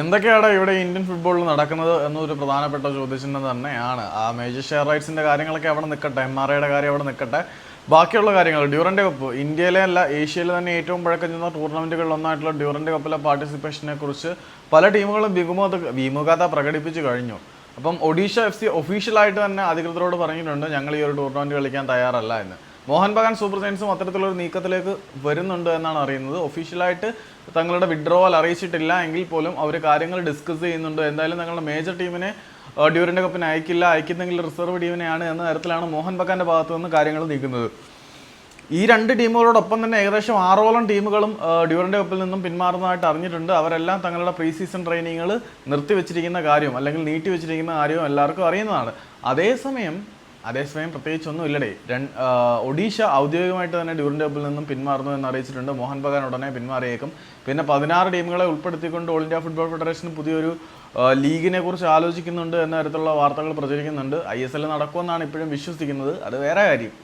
എന്തൊക്കെയാണ് ഇവിടെ ഇന്ത്യൻ ഫുട്ബോളിൽ നടക്കുന്നത് എന്നൊരു പ്രധാനപ്പെട്ട ചോദ്യചിഹ്നം തന്നെയാണ്. ആ മേജർ ഷെയർ റൈറ്റ്സിന്റെ കാര്യങ്ങളൊക്കെ അവിടെ നിൽക്കട്ടെ എം ആർ ഐയുടെ കാര്യം അവിടെ നിൽക്കട്ടെ. ബാക്കിയുള്ള കാര്യങ്ങൾ ഡ്യൂറന്റ് കപ്പ് ഇന്ത്യയിലെ അല്ല ഏഷ്യയിലെ തന്നെ ഏറ്റവും പഴക്കം ചെന്ന ടൂർണമെന്റുകളിൽ ഒന്നായിട്ടുള്ള ഡ്യൂറന്റ് കപ്പിലെ പാർട്ടിസിപ്പേഷനെ കുറിച്ച് പല ടീമുകളും വിമുഖത വിമുഖത പ്രകടിപ്പിച്ചു കഴിഞ്ഞു. അപ്പം ഒഡീഷ എഫ് സി ഒഫീഷ്യലായിട്ട് തന്നെ അധികൃതരോട് പറഞ്ഞിട്ടുണ്ട് ഞങ്ങൾ ഈ ഒരു ടൂർണമെന്റ് കളിക്കാൻ തയ്യാറല്ല എന്ന്. മോഹൻ ബഗാൻ സൂപ്പർ സയൻസും അത്തരത്തിലൊരു നീക്കത്തിലേക്ക് വരുന്നുണ്ട് എന്നാണ് അറിയുന്നത്. ഒഫീഷ്യലായിട്ട് തങ്ങളുടെ വിഡ്രോവൽ അറിയിച്ചിട്ടില്ല എങ്കിൽ പോലും അവർ കാര്യങ്ങൾ ഡിസ്കസ് ചെയ്യുന്നുണ്ട്. എന്തായാലും തങ്ങളുടെ മേജർ ടീമിനെ ഡ്യൂറിന്റെ കപ്പിന് അയക്കില്ല അയക്കുന്നെങ്കിൽ റിസർവ് ടീമിനെയാണ് എന്ന തരത്തിലാണ് മോഹൻ ബഗാന്റെ ഭാഗത്തു നിന്ന് കാര്യങ്ങൾ നീക്കുന്നത്. ഈ രണ്ട് ടീമുകളോടൊപ്പം തന്നെ ഏകദേശം ആറോളം ടീമുകളും ഡ്യൂറിന്റെ കപ്പിൽ നിന്നും പിന്മാറുന്നതായിട്ട് അറിഞ്ഞിട്ടുണ്ട്. അവരെല്ലാം തങ്ങളുടെ പ്രീ സീസൺ ട്രെയിനിങ്ങുകൾ നിർത്തിവെച്ചിരിക്കുന്ന കാര്യം അല്ലെങ്കിൽ നീട്ടിവെച്ചിരിക്കുന്ന കാര്യവും എല്ലാവർക്കും അറിയുന്നതാണ്. അതേസമയം അതേസമയം പ്രത്യേകിച്ചൊന്നും ഇല്ലടേ ഒഡീഷ ഔദ്യോഗികമായിട്ട് തന്നെ ഡ്യൂറിൻ ടേബിളിൽ നിന്നും പിന്മാറുന്നു എന്ന് അറിയിച്ചിട്ടുണ്ട്. മോഹൻ ബഗാൻ ഉടനെ പിന്മാറിയേക്കും. പിന്നെ പതിനാറ് ടീമുകളെ ഉൾപ്പെടുത്തിക്കൊണ്ട് ഓൾ ഇന്ത്യ ഫുട്ബോൾ ഫെഡറേഷൻ പുതിയൊരു ലീഗിനെ കുറിച്ച് ആലോചിക്കുന്നുണ്ട് എന്ന തരത്തിലുള്ള വാർത്തകൾ പ്രചരിക്കുന്നുണ്ട്. ഐ എസ് എൽ നടക്കുമെന്നാണ് ഇപ്പോഴും വിശ്വസിക്കുന്നത്. അത് വേറെ കാര്യം.